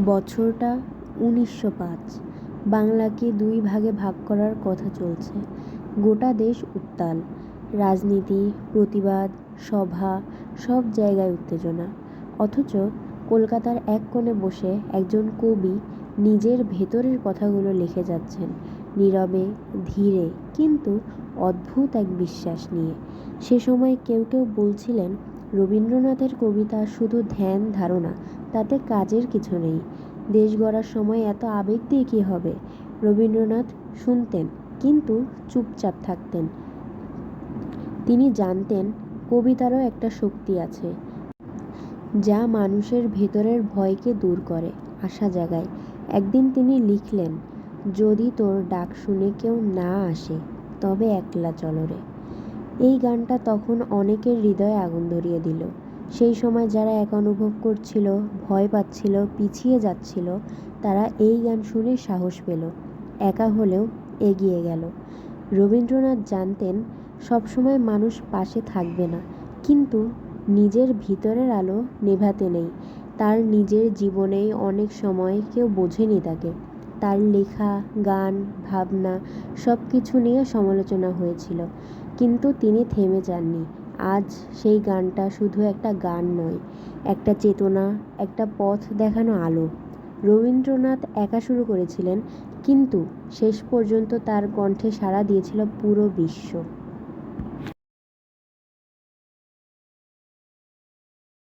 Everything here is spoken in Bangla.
বছরটা উনিশশো পাঁচ। বাংলাকে দুই ভাগে ভাগ করার কথা চলছে। গোটা দেশ উত্তাল। রাজনীতি, প্রতিবাদ, সভা, সব জায়গায় উত্তেজনা। অথচ কলকাতার এক কোণে বসে একজন কবি নিজের ভেতরের কথাগুলো লিখে যাচ্ছেন নীরবে, ধীরে, কিন্তু অদ্ভুত এক বিশ্বাস নিয়ে। সে সময় কেউ কেউ বলছিলেন রবীন্দ্রনাথের কবিতা শুধু ধ্যান, ধারণা, তাতে কাজের কিছু নেই। দেশ গড়ার সময় এত আবেগ দিয়ে কী হবে? রবীন্দ্রনাথ শুনতেন, কিন্তু চুপচাপ থাকতেন। তিনি জানতেন, কবিতারও একটা শক্তি আছে, যা মানুষের ভেতরের ভয়কে দূর করে আশা জাগায়। একদিন তিনি লিখলেন, যদি তোর ডাক শুনে কেউ না আসে, তবে একলা চলরে এই গানটা তখন অনেকের হৃদয়ে আগুন ধরিয়ে দিল। সেই সময় যারা একা অনুভব করছিল, ভয় পাচ্ছিল, পিছিয়ে যাচ্ছিল, তারা এই গান শুনে সাহস পেল। একা হলেও এগিয়ে গেল। রবীন্দ্রনাথ জানতেন, সবসময় মানুষ পাশে থাকবে না, কিন্তু নিজের ভিতরের আলো নেভাতে নেই। তার নিজের জীবনেই অনেক সময় কেউ বোঝেনি তাকে। তার লেখা, গান, ভাবনা সব কিছু নিয়ে সমালোচনা হয়েছিল। কিন্তু তিনি থেমে যাননি। আজ সেই গানটা শুধু একটা গান নয়, একটা চেতনা, একটা পথ দেখানো আলো। রবীন্দ্রনাথ একা শুরু করেছিলেন, কিন্তু শেষ পর্যন্ত তার কণ্ঠে সাড়া দিয়েছিল পুরো বিশ্ব।